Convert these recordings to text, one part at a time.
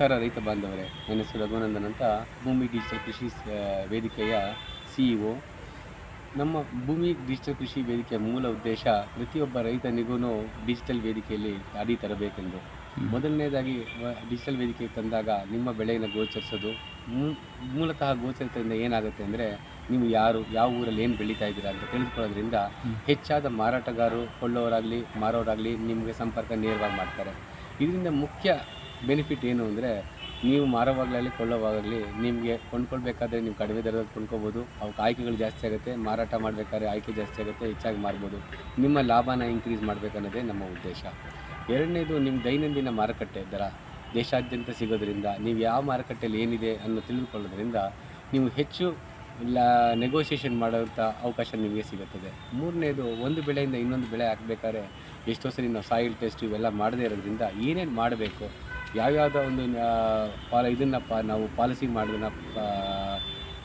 ನಮಸ್ಕಾರ ರೈತ ಬಾಂಧವರೇ ನನ್ನ ಹೆಸರು ರಘುನಂದನ್ ಅಂತ ಭೂಮಿ ಡಿಜಿಟಲ್ ಕೃಷಿ ಸ- ವೇದಿಕೆಯ ಸಿಇಒ ನಮ್ಮ ಭೂಮಿ ಡಿಜಿಟಲ್ ಕೃಷಿ ವೇದಿಕೆಯ ಮೂಲ ಉದ್ದೇಶ ಪ್ರತಿಯೊಬ್ಬ ರೈತನಿಗೂ ಡಿಜಿಟಲ್ ವೇದಿಕೆಯಲ್ಲಿ ಅಡಿ ತರಬೇಕೆಂದು. ಮೊದಲನೇದಾಗಿ ಡಿಜಿಟಲ್ ವೇದಿಕೆಗೆ ತಂದಾಗ ನಿಮ್ಮ ಬೆಳೆಯನ್ನು ಗೋಚರಿಸೋದು. ಮೂಲತಃ ಗೋಚರಿತದಿಂದ ಏನಾಗುತ್ತೆ ಅಂದರೆ ನೀವು ಯಾರು ಯಾವ ಊರಲ್ಲಿ ಏನು ಬೆಳೀತಾ ಇದ್ದೀರಾ ಅಂತ ತಿಳಿದುಕೊಳ್ಳೋದ್ರಿಂದ ಹೆಚ್ಚಾದ ಮಾರಾಟಗಾರರು ಕೊಳ್ಳೋರಾಗಲಿ ಮಾರೋರಾಗಲಿ ನಿಮಗೆ ಸಂಪರ್ಕ ನೇರವಾಗಿ ಮಾಡ್ತಾರೆ. ಇದರಿಂದ ಮುಖ್ಯ ಬೆನಿಫಿಟ್ ಏನು ಅಂದರೆ ನೀವು ಮಾರೋವಾಗಲಿ, ಕೊಳ್ಳೋವಾಗಲಿ, ನಿಮಗೆ ಕೊಂಡ್ಕೊಳ್ಬೇಕಾದ್ರೆ ನೀವು ಕಡಿಮೆ ದರದಲ್ಲಿ ಕೊಂಡ್ಕೋಬೋದು. ಅವಕ್ಕೆ ಆಯ್ಕೆಗಳು ಜಾಸ್ತಿ ಆಗುತ್ತೆ. ಮಾರಾಟ ಮಾಡಬೇಕಾದ್ರೆ ಆಯ್ಕೆ ಜಾಸ್ತಿ ಆಗುತ್ತೆ. ಹೆಚ್ಚಾಗಿ ಮಾರ್ಬೋದು. ನಿಮ್ಮ ಲಾಭನ ಇನ್ಕ್ರೀಸ್ ಮಾಡಬೇಕನ್ನೋದೇ ನಮ್ಮ ಉದ್ದೇಶ. ಎರಡನೇದು ನಿಮ್ಮ ದೈನಂದಿನ ಮಾರುಕಟ್ಟೆ ದರ. ದೇಶಾದ್ಯಂತ ಸಿಗೋದ್ರಿಂದ, ನೀವು ಯಾವ ಮಾರುಕಟ್ಟೆಯಲ್ಲಿ ಏನಿದೆ ಅನ್ನೋ ತಿಳಿದುಕೊಳ್ಳೋದ್ರಿಂದ ನೀವು ಹೆಚ್ಚು ಲಾ ನೆಗೋಷಿಯೇಷನ್ ಮಾಡೋಂಥ ಅವಕಾಶ ನಿಮಗೆ ಸಿಗುತ್ತದೆ. ಮೂರನೇದು, ಒಂದು ಬೆಳೆಯಿಂದ ಇನ್ನೊಂದು ಬೆಳೆ ಹಾಕಬೇಕಾದ್ರೆ ಎಷ್ಟೋ ಸರಿ ನಾವು ಸಾಯಿಲ್ ಟೆಸ್ಟ್ ಇವೆಲ್ಲ ಮಾಡದೇ ಇರೋದ್ರಿಂದ ಏನೇನು ಮಾಡಬೇಕು ಯಾವ್ಯಾವುದೋ ಒಂದು ಪಾಲ, ಇದನ್ನು ನಾವು ಪಾಲಿಸಿ ಮಾಡೋದನ್ನ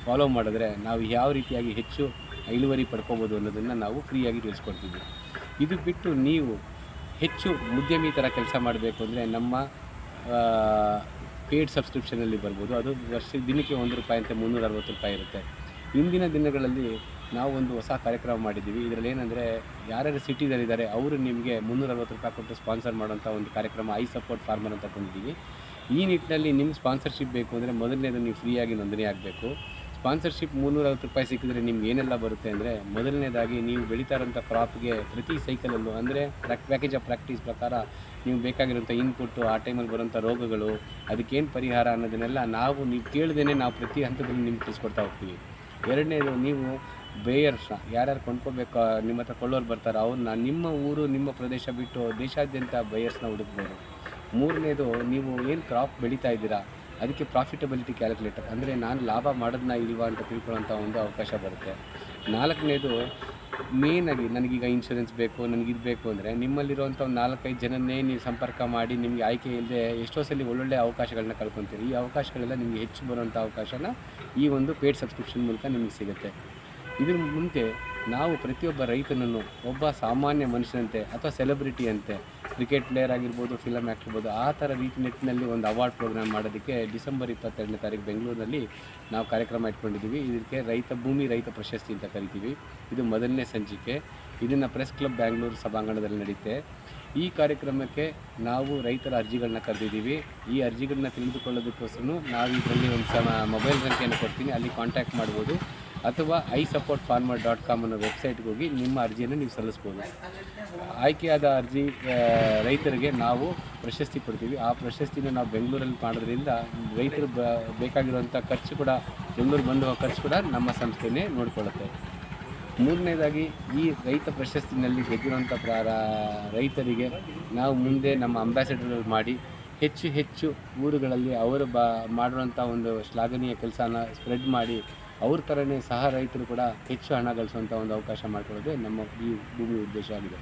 ಫಾಲೋ ಮಾಡಿದ್ರೆ ನಾವು ಯಾವ ರೀತಿಯಾಗಿ ಹೆಚ್ಚು ಇಳುವರಿ ಪಡ್ಕೋಬೋದು ಅನ್ನೋದನ್ನು ನಾವು ಫ್ರೀಯಾಗಿ ತಿಳಿಸ್ಕೊಡ್ತೀವಿ ಇದು ಬಿಟ್ಟು ನೀವು ಹೆಚ್ಚು ಉದ್ಯಮಿ ಥರ ಕೆಲಸ ಮಾಡಬೇಕು ಅಂದರೆ ನಮ್ಮ ಪೇಯ್ಡ್ ಸಬ್ಸ್ಕ್ರಿಪ್ಷನಲ್ಲಿ ಬರ್ಬೋದು. ಅದು ವರ್ಷ, ದಿನಕ್ಕೆ ಒಂದು ರೂಪಾಯಿ ಅಂತ ಮುನ್ನೂರ ಅರವತ್ತು ರೂಪಾಯಿ ಇರುತ್ತೆ. ಇಂದಿನ ದಿನಗಳಲ್ಲಿ ನಾವು ಒಂದು ಹೊಸ ಕಾರ್ಯಕ್ರಮ ಮಾಡಿದ್ದೀವಿ. ಇದರಲ್ಲಿ ಏನಂದರೆ ಯಾರ್ಯಾರು ಸಿಟಿದಲ್ಲಿದ್ದಾರೆ, ಅವರು ನಿಮಗೆ ಮುನ್ನೂರ ಅರವತ್ತು ರೂಪಾಯಿ ಕೊಟ್ಟು ಸ್ಪಾನ್ಸರ್ ಮಾಡೋಂಥ ಒಂದು ಕಾರ್ಯಕ್ರಮ ಐ ಸಪೋರ್ಟ್ ಫಾರ್ಮರ್ ಅಂತ ತಂದಿದ್ದೀವಿ. ಈ ನಿಟ್ಟಿನಲ್ಲಿ ನಿಮ್ಮ ಸ್ಪಾನ್ಸರ್ಶಿಪ್ ಬೇಕು ಅಂದರೆ ಮೊದಲನೇದು ನೀವು ಫ್ರೀಯಾಗಿ ನೋಂದಣಿ ಆಗಬೇಕು. ಸ್ಪಾನ್ಸರ್ಶಿಪ್ ಮುನ್ನೂರ ಅರವತ್ತು ರೂಪಾಯಿ ಸಿಕ್ಕಿದ್ರೆ ನಿಮ್ಗೆ ಏನೆಲ್ಲ ಬರುತ್ತೆ ಅಂದರೆ ಮೊದಲನೇದಾಗಿ ನೀವು ಬೆಳೀತಾ ಇರೋಂಥ ಕ್ರಾಪ್ಗೆ ಪ್ರತಿ ಸೈಕಲಲ್ಲೂ ಅಂದರೆ ಪ್ಯಾಕೇಜ್ ಆಫ್ ಪ್ರಾಕ್ಟೀಸ್ ಪ್ರಕಾರ ನೀವು ಬೇಕಾಗಿರೋಂಥ ಇನ್ಪುಟ್ಟು ಆ ಟೈಮಲ್ಲಿ ಬರೋಂಥ ರೋಗಗಳು, ಅದಕ್ಕೇನು ಪರಿಹಾರ ಅನ್ನೋದನ್ನೆಲ್ಲ ನಾವು ನೀವು ಕೇಳ್ದೇ ನಾವು ಪ್ರತಿ ಹಂತದಲ್ಲಿ ನಿಮ್ಗೆ ತಿಳಿಸ್ಕೊಡ್ತಾ ಹೋಗ್ತೀವಿ. ಎರಡನೇದು ನೀವು ಬೇಯರ್ಸ್ನ ಯಾರ್ಯಾರು ಕೊಂಡ್ಕೋಬೇಕು ನಿಮ್ಮ ಹತ್ರ ಕೊಳ್ಳೋರು ಬರ್ತಾರೆ, ಅವ್ರನ್ನ ನಿಮ್ಮ ಊರು, ನಿಮ್ಮ ಪ್ರದೇಶ ಬಿಟ್ಟು ದೇಶಾದ್ಯಂತ ಬೇಯರ್ಸ್ನ ಹುಡುಕ್ಬೋದು. ಮೂರನೇದು, ನೀವು ಏನು ಕ್ರಾಪ್ ಬೆಳೀತಾ ಇದ್ದೀರಾ, ಅದಕ್ಕೆ ಪ್ರಾಫಿಟಬಿಲಿಟಿ ಕ್ಯಾಲ್ಕುಲೇಟರ್ ಅಂದರೆ ನಾನು ಲಾಭ ಮಾಡೋದನ್ನ ಇಲ್ವಾ ಅಂತ ತಿಳ್ಕೊಳ್ಳೋಂಥ ಒಂದು ಅವಕಾಶ ಬರುತ್ತೆ. ನಾಲ್ಕನೇದು ಮೇನಾಗಿ ನನಗೀಗ ಇನ್ಶೂರೆನ್ಸ್ ಬೇಕು ನನಗೆ ಇದು ಬೇಕು ಅಂದರೆ ನಿಮ್ಮಲ್ಲಿರುವಂಥ ಒಂದು ನಾಲ್ಕೈದು ಜನನ್ನೇ ನೀವು ಸಂಪರ್ಕ ಮಾಡಿ ನಿಮಗೆ ಆಯ್ಕೆ ಇಲ್ಲದೆ ಎಷ್ಟೋ ಸಲ ಒಳ್ಳೊಳ್ಳೆ ಅವಕಾಶಗಳನ್ನ ಕಳ್ಕೊತೀರಿ. ಈ ಅವಕಾಶಗಳೆಲ್ಲ ನಿಮಗೆ ಹೆಚ್ಚು ಬರುವಂಥ ಅವಕಾಶನ ಈ ಒಂದು ಪೇಡ್ ಸಬ್ಸ್ಕ್ರಿಪ್ಷನ್ ಮೂಲಕ ನಿಮಗೆ ಸಿಗುತ್ತೆ. ಇದ್ರ ಮುಂದೆ ನಾವು ಪ್ರತಿಯೊಬ್ಬ ರೈತನನ್ನು, ಒಬ್ಬ ಸಾಮಾನ್ಯ ಮನುಷ್ಯನಂತೆ ಅಥವಾ ಸೆಲೆಬ್ರಿಟಿಯಂತೆ ಕ್ರಿಕೆಟ್ ಪ್ಲೇಯರ್ ಆಗಿರ್ಬೋದು ಫಿಲಮ್ ಆಗಿರ್ಬೋದು ಆ ಥರ ರೀತಿ ನಿಟ್ಟಿನಲ್ಲಿ ಒಂದು ಅವಾರ್ಡ್ ಪ್ರೋಗ್ರಾಮ್ ಮಾಡೋದಕ್ಕೆ ಡಿಸೆಂಬರ್ ಇಪ್ಪತ್ತೆರಡನೇ ತಾರೀಕು ಬೆಂಗಳೂರಿನಲ್ಲಿ ನಾವು ಕಾರ್ಯಕ್ರಮ ಇಟ್ಕೊಂಡಿದ್ದೀವಿ. ಇದಕ್ಕೆ ರೈತ, ಭೂಮಿ ರೈತ ಪ್ರಶಸ್ತಿ ಅಂತ ಕರಿತೀವಿ. ಇದು ಮೊದಲನೇ ಸಂಚಿಕೆ. ಇದನ್ನು ಪ್ರೆಸ್ ಕ್ಲಬ್ ಬ್ಯಾಂಗ್ಳೂರು ಸಭಾಂಗಣದಲ್ಲಿ ನಡೆಯುತ್ತೆ ಈ ಕಾರ್ಯಕ್ರಮಕ್ಕೆ ನಾವು ರೈತರ ಅರ್ಜಿಗಳನ್ನ ಕರೆದಿದ್ದೀವಿ. ಈ ಅರ್ಜಿಗಳನ್ನ ತಿಳಿದುಕೊಳ್ಳೋದಕ್ಕೋಸ್ಕರ ನಾವು ಇದರಲ್ಲಿ ಒಂದು ಸಮ ಮೊಬೈಲ್ ಸಂಖ್ಯೆಯನ್ನು ಕೊಡ್ತೀನಿ. ಅಲ್ಲಿ ಕಾಂಟ್ಯಾಕ್ಟ್ ಮಾಡ್ಬೋದು. ಅಥವಾ I support farmer dot com ಅನ್ನೋ ವೆಬ್ಸೈಟ್ಗೆ ಹೋಗಿ ನಿಮ್ಮ ಅರ್ಜಿಯನ್ನು ನೀವು ಸಲ್ಲಿಸ್ಬೋದು. ಆಯ್ಕೆಯಾದ ಅರ್ಜಿ ರೈತರಿಗೆ ನಾವು ಪ್ರಶಸ್ತಿ ಕೊಡ್ತೀವಿ. ಆ ಪ್ರಶಸ್ತಿನ ನಾವು ಬೆಂಗಳೂರಲ್ಲಿ ಮಾಡೋದ್ರಿಂದ ರೈತರು ಬ, ಬೇಕಾಗಿರುವಂಥ ಖರ್ಚು ಕೂಡ ಬೆಂಗಳೂರು ಬಂದು ಖರ್ಚು ಕೂಡ ನಮ್ಮ ಸಂಸ್ಥೆನೇ ನೋಡಿಕೊಳ್ಳುತ್ತೆ. ಮೂರನೇದಾಗಿ, ಈ ರೈತ ಪ್ರಶಸ್ತಿನಲ್ಲಿ ಗೆದ್ದಿರುವಂಥ ಪ್ರ, ರೈತರಿಗೆ ನಾವು ಮುಂದೆ ನಮ್ಮ ಅಂಬಾಸಿಡರ್ ಮಾಡಿ ಹೆಚ್ಚು ಹೆಚ್ಚು ಊರುಗಳಲ್ಲಿ ಅವರು ಬ ಮಾಡುವಂಥ ಒಂದು ಶ್ಲಾಘನೀಯ ಕೆಲಸನ ಸ್ಪ್ರೆಡ್ ಮಾಡಿ ಅವ್ರ ಥರನೇ ಸಹ ರೈತರು ಕೂಡ ಹೆಚ್ಚು ಹಣ ಗಳಿಸುವಂಥ ಒಂದು ಅವಕಾಶ ಮಾಡಿಕೊಳ್ಳೋದೇ ನಮ್ಮ ಈ ಭೂಮಿ ಉದ್ದೇಶ ಆಗಿದೆ.